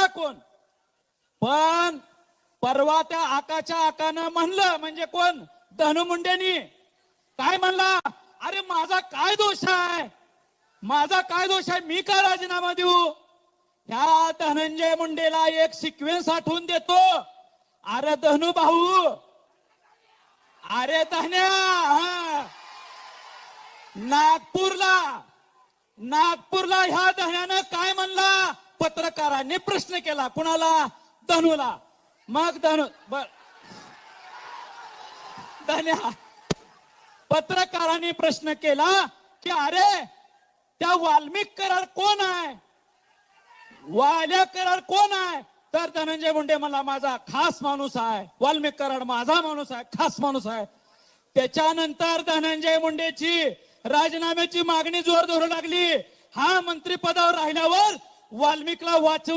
आका कोण पण परवा त्या आकाच्या आकानं म्हणलं म्हणजे कोण? धनुमुंडेनी काय म्हणला? अरे माझा काय दोष आहे? माझा काय दोष आहे? मी काय राजीनामा देऊ? ह्या धनंजय मुंडेला एक सिक्वेन्स आठवून देतो. अरे धनु भाऊ. अरे धन्या हा. नागपूरला नागपूरला ह्या धन्यानं काय म्हणला? पत्रकारांनी प्रश्न केला कुणाला? धनुला. मग धनु बर धन्या. पत्रकारांनी प्रश्न केला की अरे त्या वाल्मिक करार कोण आहे? वाल्या करार कोण आहे? तर धनंजय मुंडे मला माझा खास माणूस आहे. वाल्मिक कराड माझा माणूस आहे खास माणूस आहे. त्याच्यानंतर धनंजय मुंडेची राजीनाम्याची मागणी जोर धरू लागली. हा मंत्रिपदावर राहिल्यावर वाल्मिकला वाचव